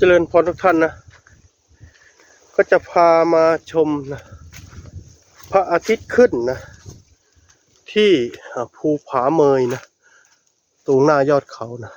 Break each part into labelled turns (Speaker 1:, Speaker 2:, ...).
Speaker 1: เจริญพรทุกท่านนะ ก็จะพามาชมนะพระอาทิตย์ขึ้นนะ ที่ภูผาเมยนะ ตรงหน้ายอดเขานะ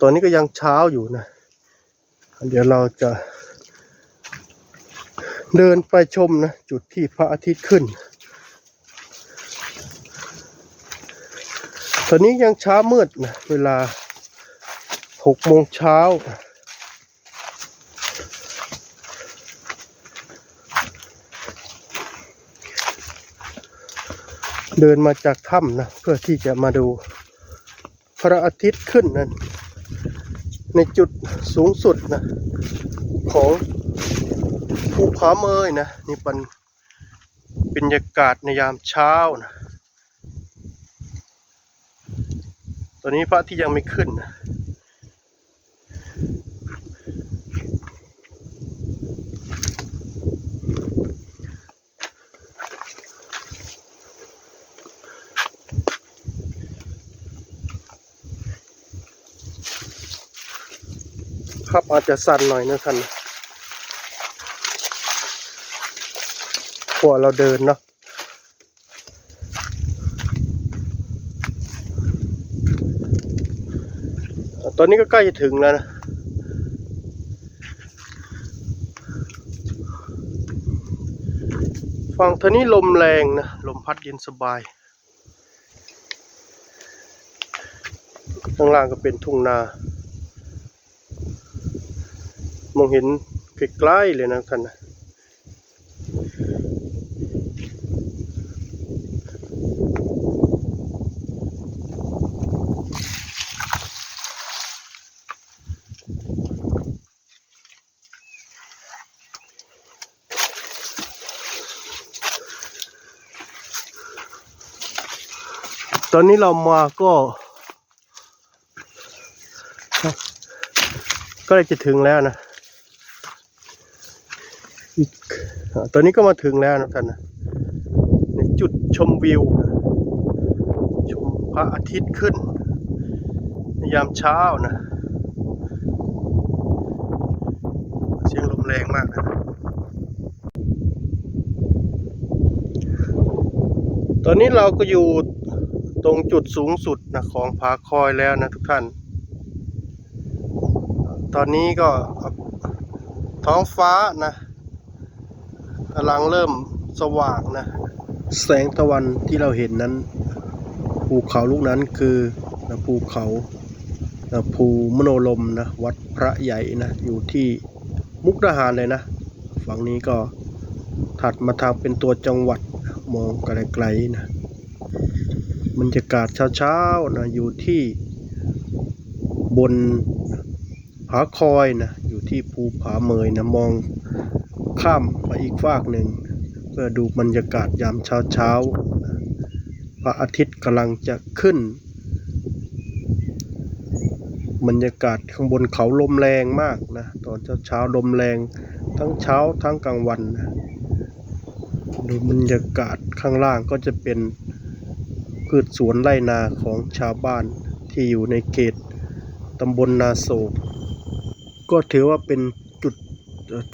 Speaker 1: ตอนนี้ก็ยังเช้าอยู่นะ เดี๋ยวเราจะ เดินไปชมนะ จุดที่พระอาทิตย์ขึ้น ตอนนี้ยังเช้ามืดนะ เวลาหกโมงเช้า เดินมาจากถ้ำนะ เพื่อที่จะมาดูพระอาทิตย์ขึ้นนั้น ในจุดสูงสุดนะ ของภูผาเมยนะ นี่เป็นบรรยากาศในยามเช้านะ ตอนนี้พระอาที่ยังไม่ขึ้นนะ ครับอาจจะสั่นหน่อยนะท่านพวเราเดินเนาะตอนนี้ก็ใกล้จะถึงแล้วนะฝั่งทนี้ลมแรงนะ ลมพัดเย็นสบาย ข้างล่างก็เป็นทุ่งนา มองเห็นใกล้ๆเลยนะท่านนะตอนนี้เรามาก็ ก็เลยจะถึงแล้วนะ อีกตอนนี้ก็มาถึงแล้วนะท่านนะในจุดชมวิว ชมพระอาทิตย์ขึ้น ยามเช้านะ เสียงลมแรงมากนะตอนนี้เราก็อยู่ตรงจุดสูงสุดนะของผาคอยแล้วนะทุกท่าน ตอนนี้ก็ท้องฟ้านะ กำลังเริ่มสว่างนะ แสงตะวันที่เราเห็นนั้น ภูเขาลูกนั้นคือนะภูเขานะภูมโนลมนะ วัดพระใหญ่นะ อยู่ที่มุกดาหารเลยนะ ฝั่งนี้ก็ถัดมาทางเป็นตัวจังหวัดมองไกลๆนะบรรยากาศเช้าๆนะอยู่ที่บนผาคอยนะ อยู่ที่ภูผาเมยนะมอง ข้ามไปอีกฟากหนึ่ง เพื่อดูบรรยากาศยามเช้าเช้าพระอาทิตย์กำลังจะขึ้น บรรยากาศข้างบนเขาลมแรงมากนะ ตอนเช้าเช้าลมแรง ทั้งเช้าทั้งกลางวันนะดูบรรยากาศข้างล่างก็จะเป็นพืชสวนไร่นาของชาวบ้านที่อยู่ในเขตตำบลนาโศก ก็ถือว่าเป็น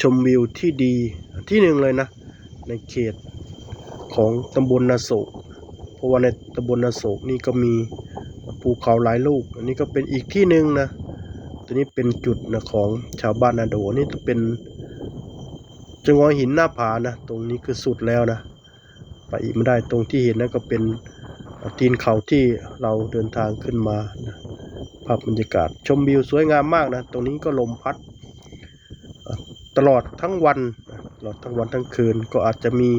Speaker 1: ชมวิวที่ดีที่หนึ่งเลยนะ ในเขตของตำบลนาโศก เพราะว่าในตำบลนาโศกนี่ก็มีภูเขาหลายลูก อันนี้ก็เป็นอีกที่หนึ่งนะ ตัวนี้เป็นจุดนะของชาวบ้านนาโดนี่จะเป็นจังหวะหินหน้าผานะ ตรงนี้คือสุดแล้วนะ ไปอีกไม่ได้ตรงที่เห็นนั่นก็เป็นตีนเขาที่เราเดินทางขึ้นมานะภาพบรรยากาศชมวิวสวยงามมากนะ ตรงนี้ก็ลมพัด ตลอดทั้งวันตลอดทั้งวันทั้งคืน ก็อาจจะมี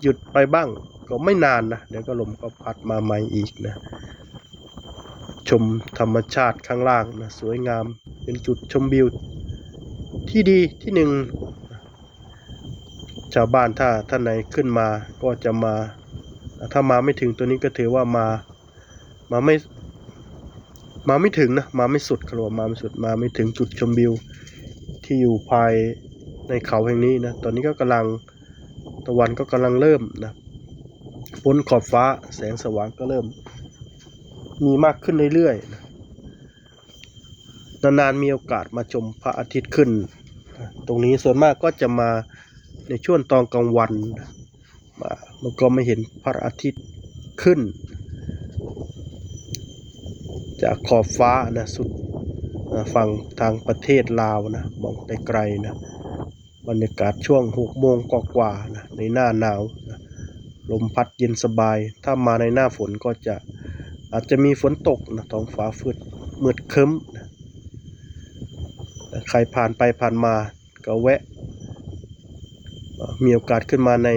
Speaker 1: หยุดไปบ้าง ก็ไม่นานนะเดี๋ยวก็ลมก็พัดมาใหม่อีกนะชมธรรมชาติข้างล่างนะสวยงามเป็นจุดชมวิวที่ดีที่หนึ่งชาวบ้านถ้าท่านไหนขึ้นมาก็จะมา ถ้ามาไม่ถึงตัวนี้ก็ถือว่ามามาไม่มาไม่ถึงนะมาไม่สุดครับผมมาไม่สุดมาไม่ถึงจุดชมวิวที่อยู่ภาย ในเขาแห่งนี้นะ ตอนนี้ก็กำลังตะวันก็กำลังเริ่มนะบนขอบฟ้าแสงสว่างก็เริ่ม มีมากขึ้นเรื่อยๆนะนานๆมีโอกาสมาชมพระอาทิตย์ขึ้น ตรงนี้ส่วนมากก็จะมาในช่วงตอนกลางวันมามันก็ไม่เห็นพระอาทิตย์ขึ้น จากขอบฟ้านะสุดฝั่งทางประเทศลาวนะมองไกลๆนะ บรรยากาศช่วงหกโมงกว่าๆนะในหน้าหนาวนะลมพัดเย็นสบาย ถ้ามาในหน้าฝนก็จะอาจจะมีฝนตกนะท้องฟ้าฟืดมืดครึ้มนะใครผ่านไปผ่านมาก็แวะ มีโอกาสขึ้นมาใน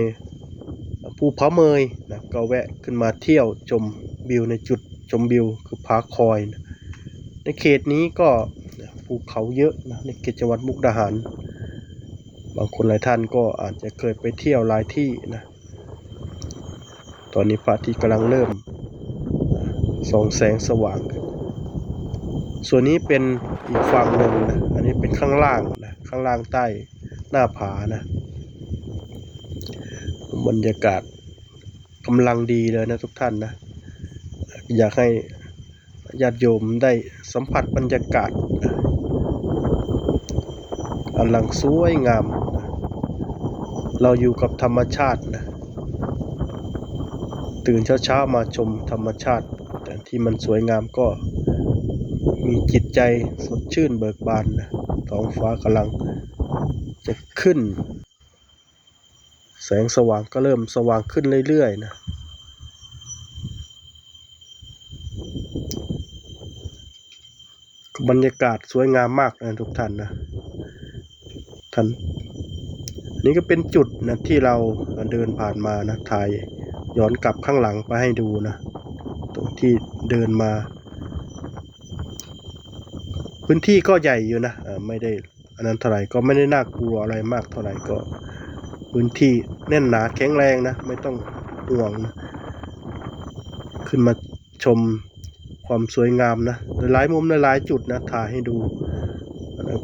Speaker 1: ภูผาเมยนะก็แวะขึ้นมาเที่ยวชมวิวในจุดชมวิวคือผาคอยนะในเขตนี้ก็ภูเขาเยอะนะในเขตจังหวัดมุกดาหาร บางคนหลายท่านก็อาจจะเคยไปเที่ยวหลายที่นะ ตอนนี้พระอาทิตย์กำลังเริ่มส่องแสงสว่าง ส่วนนี้เป็นอีกฝั่งหนึ่งนะ อันนี้เป็นข้างล่างนะ ข้างล่างใต้หน้าผานะ บรรยากาศกำลังดีเลยนะทุกท่านนะ อยากให้ญาติโยมได้สัมผัสบรรยากาศนะ กำลังสวยงามนะเราอยู่กับธรรมชาตินะตื่นเช้าๆมาชมธรรมชาติแต่ที่มันสวยงามก็มีจิตใจสดชื่นเบิกบานนะท้องฟ้ากำลังจะขึ้น แสงสว่างก็เริ่มสว่างขึ้นเรื่อยๆนะบรรยากาศสวยงามมากนะทุกท่านนะ ท่านนี่ก็เป็นจุดนะที่เราเดินผ่านมานะถ่ายย้อนกลับข้างหลังไปให้ดูนะตรงที่เดินมา พื้นที่ก็ใหญ่อยู่นะอ่าไม่ได้อันนั้นเท่าไหร่ก็ไม่ได้น่ากลัวอะไรมากเท่าไหร่ก็ พื้นที่แน่นหนาแข็งแรงนะไม่ต้องห่วงนะขึ้นมาชมความสวยงามนะหลายมุมหลายจุดนะถ่ายให้ดู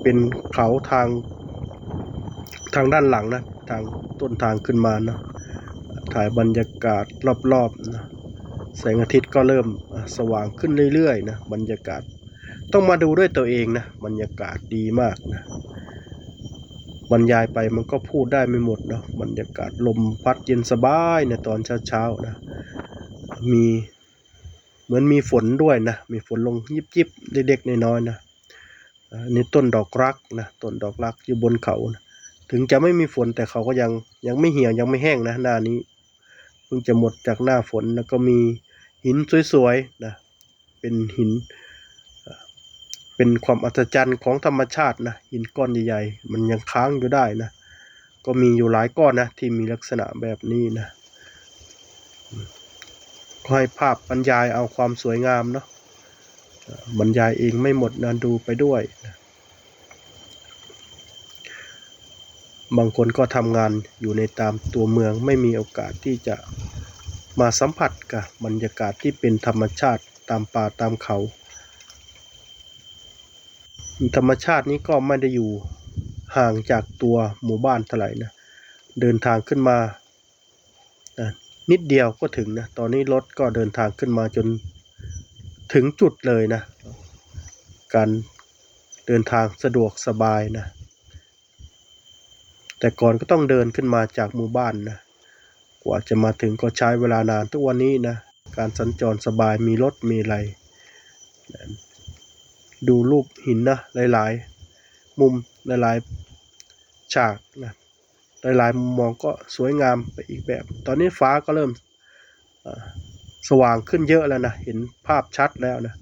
Speaker 1: เป็นเขาทาง ทางด้านหลังนะทางต้นทางขึ้นมานะถ่ายบรรยากาศรอบๆนะแสงอาทิตย์ก็เริ่มสว่างขึ้นเรื่อยๆนะบรรยากาศต้องมาดูด้วยตัวเองนะบรรยากาศดีมากนะบรรยายไปมันก็พูดได้ไม่หมดเนาะบรรยากาศลมพัดเย็นสบายในะตอนเช้าๆนะมีเหมือนมีฝนด้วยนะมีฝนลงยิบยิบๆเล็กๆน้อยๆนะนนี้ต้นดอกรักนะต้นดอกรักอยู่บนเขานะ ถึงจะไม่มีฝนแต่เขาก็ยังยังไม่เหี่ยวยังไม่แห้งนะหน้านี้เพิ่งจะหมดจากหน้าฝนแล้วก็มีหินสวยๆนะเป็นหิน เป็นความอัศจรรย์ของธรรมชาตินะหินก้อนใหญ่ๆมันยังค้างอยู่ได้นะก็มีอยู่หลายก้อนนะที่มีลักษณะแบบนี้นะก็ให้ภาพบรรยายเอาความสวยงามเนาะบรรยายเองไม่หมดนะดูไปด้วยนะ บางคนก็ทำงานอยู่ในตามตัวเมืองไม่มีโอกาสที่จะมาสัมผัสกับบรรยากาศที่เป็นธรรมชาติตามป่าตามเขา ธรรมชาตินี้ก็ไม่ได้อยู่ห่างจากตัวหมู่บ้านเท่าไหร่นะเดินทางขึ้นมานะนิดเดียวก็ถึงนะตอนนี้รถก็เดินทางขึ้นมาจนถึงจุดเลยนะ การเดินทางสะดวกสบายนะ แต่ก่อนก็ต้องเดินขึ้นมาจากหมู่บ้านนะ กว่าจะมาถึงก็ใช้เวลานานทุกวันนี้นะ การสัญจรสบายมีรถมีอะไร ดูรูปหินนะ หลายๆ มุมหลายๆฉากนะหลายๆมุมมองก็สวยงามไปอีกแบบ ตอนนี้ฟ้าก็เริ่มสว่างขึ้นเยอะแล้วนะ เห็นภาพชัดแล้วนะ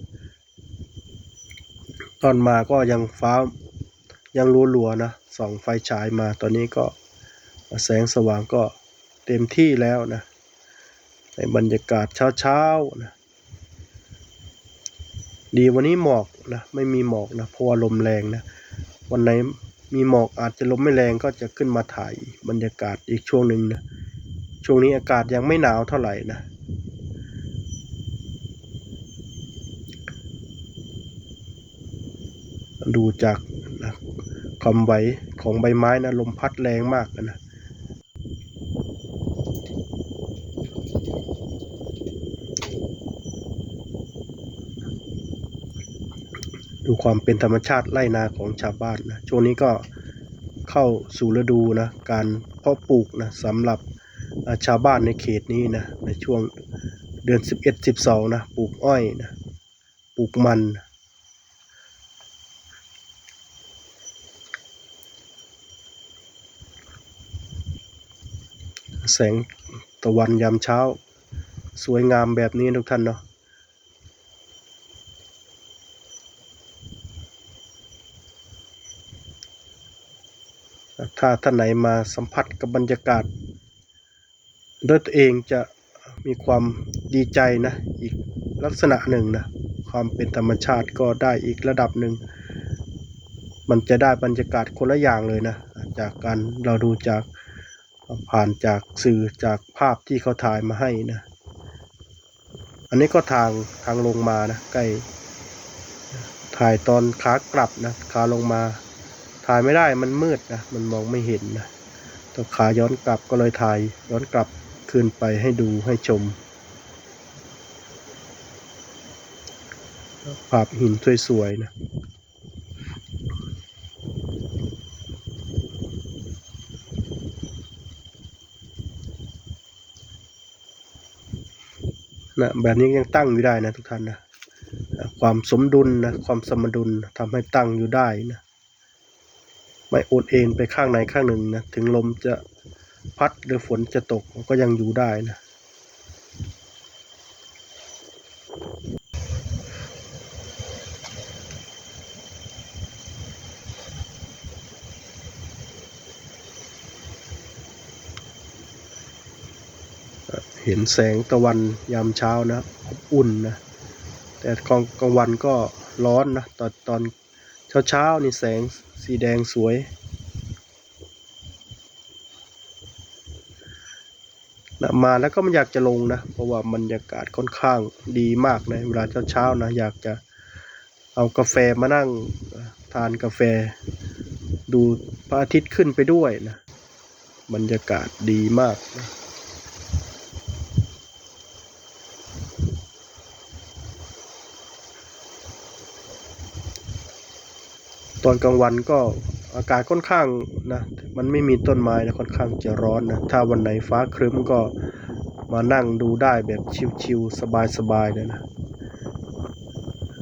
Speaker 1: ตอนมาก็ยังฟ้า ยังรัวๆนะส่องไฟฉายมาตอนนี้ก็แสงสว่างก็เต็มที่แล้วนะ ในบรรยากาศเช้าๆนะดีวันนี้หมอกนะไม่มีหมอกนะเพราะว่าลมแรงนะ วันไหนมีหมอกอาจจะลมไม่แรงก็จะขึ้นมาถ่ายบรรยากาศอีกช่วงหนึ่งนะช่วงนี้อากาศยังไม่หนาวเท่าไหร่นะดูจาก นะความไหวของใบไม้นะลมพัดแรงมากนะดดูความเป็นธรรมชาติไร่นาของชาวบ้านนะช่วงนี้ก็เข้าสู่ฤดูนะการเพาะปลูกนะสำหรับชาวบ้านในเขตนี้นะในช่วงเดือน 11 12นะปลูกอ้อยนะปลูกมัน แสงตะวันยามเช้า สวยงามแบบนี้ทุกท่านเนาะถ้าท่านไหนมาสัมผัสกับบรรยากาศด้วยตัวเองจะมีความดีใจนะ อีกลักษณะหนึ่งนะ ความเป็นธรรมชาติก็ได้อีกระดับหนึ่ง มันจะได้บรรยากาศคนละอย่างเลยนะ จากการเราดูจาก ผ่านจากสื่อจากภาพที่เขาถ่ายมาให้นะ อันนี้ก็ทางทางลงมานะใกล้ถ่ายตอนขากลับนะขาลงมา ถ่ายไม่ได้มันมืดนะมันมองไม่เห็นนะตัวขาย้อนกลับก็เลยถ่ายย้อนกลับคืนไปให้ดูให้ชม ภาพหินสวยๆนะ นะแบบนี้ยังตั้งอยู่ได้นะทุกท่านนะความสมดุลนะความสมดุลทำให้ตั้งอยู่ได้นะไม่โอนเอ็นไปข้างไหนข้างหนึ่งนะถึงลมจะพัดหรือฝนจะตกก็ยังอยู่ได้นะ เห็นแสงตะวันยามเช้านะอบอุ่นนะแต่กลางกลางวันก็ร้อนนะตอนตอนเช้าเช้านี่แสงสีแดงสวย นะมาแล้วก็ไม่อยากจะลงนะ เพราะว่าบรรยากาศค่อนข้างดีมากนะเวลาเช้าเช้านะอยากจะเอากาแฟมานั่งทานกาแฟ ดูพระอาทิตย์ขึ้นไปด้วยนะ บรรยากาศดีมากนะ ตอนกลางวันก็อากาศค่อนข้างนะมันไม่มีต้นไม้นะค่อนข้างจะร้อนนะถ้าวันไหนฟ้าครึ้มก็มานั่งดูได้แบบชิวๆสบายๆเลยนะ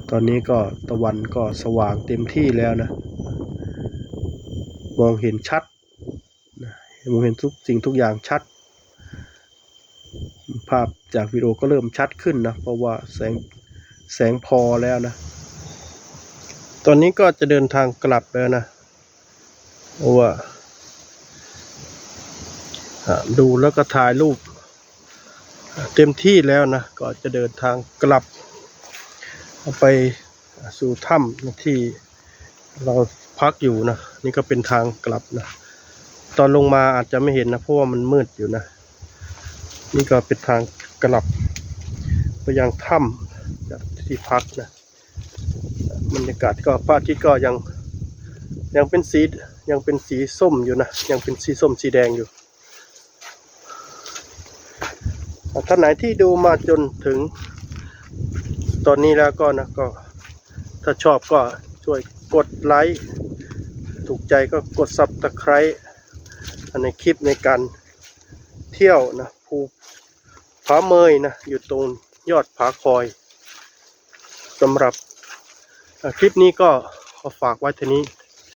Speaker 1: ตอนนี้ก็ตะวันก็สว่างเต็มที่แล้วนะ มองเห็นชัดมองเห็นทุกสิ่งทุกอย่างชัด ภาพจากวิดีโอก็เริ่มชัดขึ้นนะ เพราะว่าแสงแสงพอแล้วนะ ตอนนี้ก็จะเดินทางกลับแล้วนะว่าอ่าดูแล้วก็ถ่ายรูป เต็มที่แล้วนะ ก็จะเดินทางกลับ ไปสู่ถ้ำที่เราพักอยู่นะ นี่ก็เป็นทางกลับนะ ตอนลงมาอาจจะไม่เห็นนะ เพราะว่ามันมืดอยู่นะ นี่ก็เป็นทางกลับ ไปยังถ้ำจากที่พักนะ บรรยากาศก็พระอาทิตย์ก็ยังยังเป็นสียังเป็นสีส้มอยู่นะ ยังเป็นสีส้มสีแดงอยู่ท่านไหนที่ดูมาจนถึงตอนนี้แล้วก็นะก็ ถ้าชอบก็ช่วยกดไลค์ถูกใจก็กดซับตะไคร้ในคลิปในการเที่ยวนะภูผาเมยนะ อยู่ตรงยอดผาคอยสำหรับ คลิปนี้ก็ขอฝากไว้เท่านี้